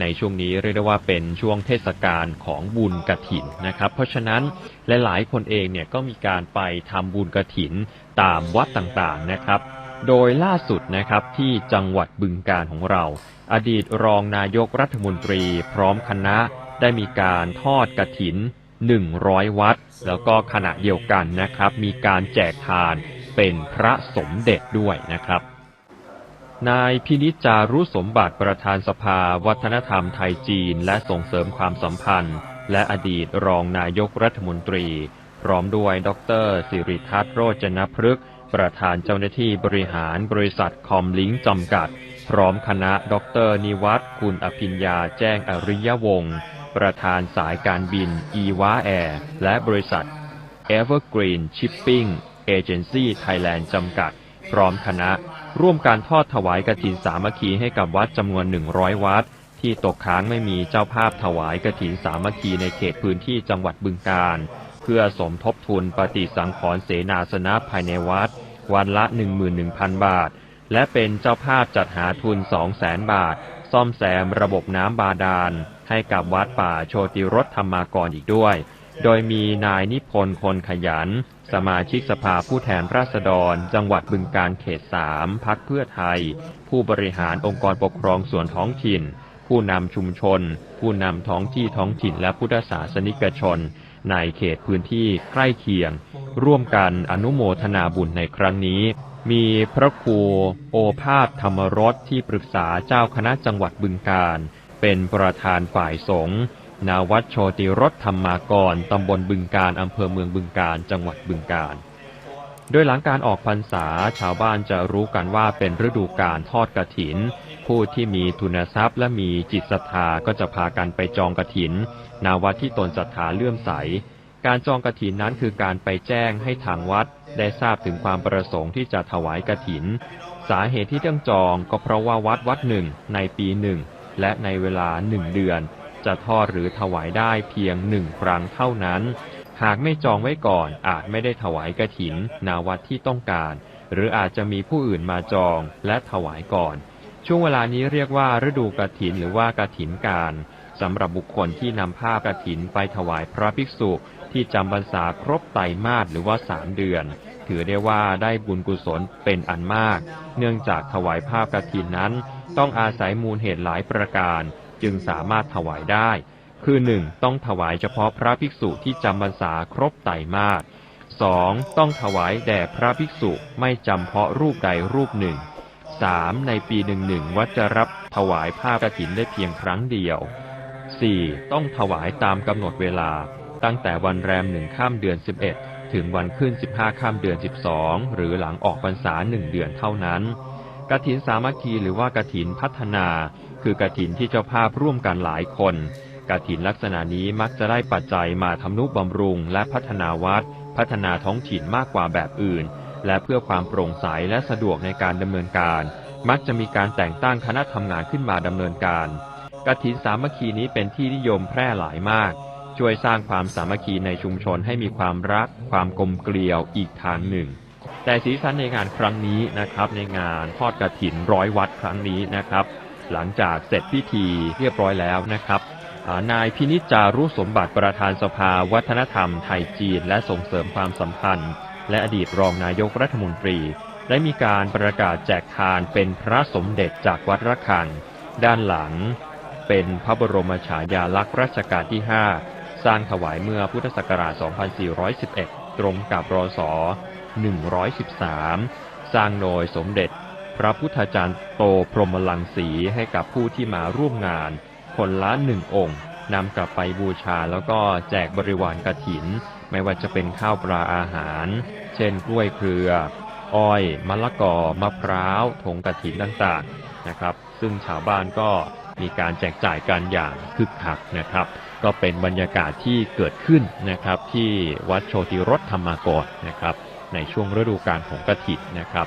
ในช่วงนี้เรียกได้ว่าเป็นช่วงเทศกาลของบุญกระถินนะครับ เพราะฉะนั้นหลายๆคนเองเนี่ยก็มีการไปทำบุญกระถินตามวัดต่างๆนะครับ โดยล่าสุดนะครับที่จังหวัดบึงการของเรา อดีตรองนายกรัฐมนตรี พร้อมคณะได้มีการทอดกระถิน 100 วัด แล้วก็ขณะเดียวกันนะครับ มีการแจกทานเป็นพระสมเด็จด้วยนะครับ นายพินิจจารุสมบัติประธานสภาวัฒนธรรมไทยจีนและส่งเสริมความสัมพันธ์ และอดีตรองนายกรัฐมนตรี พร้อมด้วยดรสิริทัศน์โรจนพฤกษ์ประธานเจ้าหน้าที่บริหารบริษัทคอมลิงจำกัด พร้อมคณะดรนิวัฒน์คุณอภิญญาแจ้งอริยวงศ์ประธานสายการบินอีวาแอร์และบริษัท Evergreen Shipping Agency Thailand จำกัด พร้อมคณะ ร่วมการทอดถวายกฐินสามัคคีให้กับวัดจำนวน 100 วัด ที่ตกค้างไม่มีเจ้าภาพถวายกฐินสามัคคีในเขตพื้นที่จังหวัดบึงกาฬเพื่อสมทบทุนปฏิสังขรณ์เสนาสนะภายในวัด วันละ 11,000 บาท และเป็นเจ้าภาพจัดหาทุน 200,000 บาท ซ่อมแซมระบบน้ำบาดาลให้กับวัดป่าโชติรสธรรมากรอีกด้วย โดยมีนายนิพนธ์คนขยัน สมาชิกสภาผู้แทนราษฎร จังหวัดบึงการเขต3พักเพื่อไทย ผู้บริหารองค์กรปกครองส่วนท้องถิ่น ผู้นำชุมชน ผู้นำท้องที่ท้องถิ่นและพุทธศาสนิกชน ในเขตพื้นที่ใกล้เคียง ร่วมกันอนุโมทนาบุญในครั้งนี้ มีพระครูโอภาสธรรมรสที่ปรึกษาเจ้าคณะจังหวัดบึงการ เป็นประธานฝ่ายสงฆ์ นาวัดโชติรสธรรมากร ตำบลบึงการ อำเภอเมืองบึงการ จังหวัดบึงการ โดยหลังการออกพรรษา ชาวบ้านจะรู้กันว่าเป็นฤดูการทอดกระถิน ผู้ที่มีทุนทรัพย์และมีจิตศรัทธาก็จะพากันไปจองกระถิน นาวัดที่ตนศรัทธาเลื่อมใส การจองกระถินนั้นคือการไปแจ้งให้ทางวัด ได้ทราบถึงความประสงค์ที่จะถวายกระถิน สาเหตุที่ต้องจองก็เพราะว่าวัดวัดหนึ่งในปีหนึ่งและในเวลาหนึ่งเดือน จะทอดหรือถวายได้เพียงหนึ่งครั้งเท่านั้น หากไม่จองไว้ก่อนอาจไม่ได้ถวายกระถินนาวัดที่ต้องการ หรืออาจจะมีผู้อื่นมาจองและถวายก่อน ช่วงเวลานี้เรียกว่าฤดูกระถินหรือว่ากระถินการสำหรับบุคคลที่นำผ้ากระถินไปถวายพระภิกษุที่จำพรรษาครบไตรมาสหรือว่าสามเดือน ถือได้ว่าได้บุญกุศลเป็นอันมาก เนื่องจากถวายผ้ากระถินนั้น ต้องอาศัยมูลเหตุหลายประการ จึงสามารถถวายได้ คือหนึ่งต้องถวายเฉพาะพระภิกษุที่จำพรรษาครบไตรมาสสองต้องถวายแด่พระภิกษุไม่จำเพาะรูปใดรูปหนึ่งสามในปีหนึ่งหนึ่งวัดจะรับถวายผ้ากฐินได้เพียงครั้งเดียว 4. ต้องถวายตามกำหนดเวลา ตั้งแต่วันแรมหนึ่งข้ามเดือน 11 ถึงวันขึ้น 15ข้ามเดือน 12 หรือหลังออกพรรษาหนึ่งเดือนเท่านั้น กฐินสามัคคีหรือว่ากฐินพัฒนา คือกฐินที่เจ้าภาพร่วมกันหลายคนกฐินลักษณะนี้มักจะได้ปัจจัยมาทำนุบำรุง และพัฒนาวัด พัฒนาท้องถิ่นมากกว่าแบบอื่น และเพื่อความโปร่งใสและสะดวกในการดำเนินการ มักจะมีการแต่งตั้งคณะทำงานขึ้นมาดำเนินการกฐินสามัคคีนี้เป็นที่นิยมแพร่หลายมาก ช่วยสร้างความสามัคคีในชุมชนให้มีความรัก ความกลมเกลียวอีกทางหนึ่ง แต่สีสันในงานครั้งนี้นะครับในงานทอดกระถินร้อยวัดครั้งนี้นะครับ หลังจากเสร็จพิธีเรียบร้อยแล้วนะครับนายพินิจจารุสมบัติประธานสภาวัฒนธรรม ไทยจีน และส่งเสริมความสัมพันธ์ และอดีตรองนายกรัฐมนตรี ได้มีการประกาศแจกทานเป็นพระสมเด็จจากวัดระฆังด้านหลัง เป็นพระบรมฉายาลักษณ์รัชกาลที่ 5 สร้างถวายเมื่อพุทธศักราช 2411 ตรงกับรศ 113 สร้างโดยสมเด็จ พระพุทธจารย์โตพรหมลังสีให้กับผู้ที่มาร่วมงาน คนละหนึ่งองค์นำกลับไปบูชาแล้วก็แจกบริวารกระถิน ไม่ว่าจะเป็นข้าวปลาอาหาร เช่นกล้วยเครือ อ้อย มะละกอ มะพร้าวถงกระถินต่างๆนะครับ ซึ่งชาวบ้านก็มีการแจกจ่ายกันอย่างคึกคักนะครับ ก็เป็นบรรยากาศที่เกิดขึ้นนะครับที่วัดโชติรสธรรมากรนะครับ ในช่วงฤดูกาลของกระถินนะครับ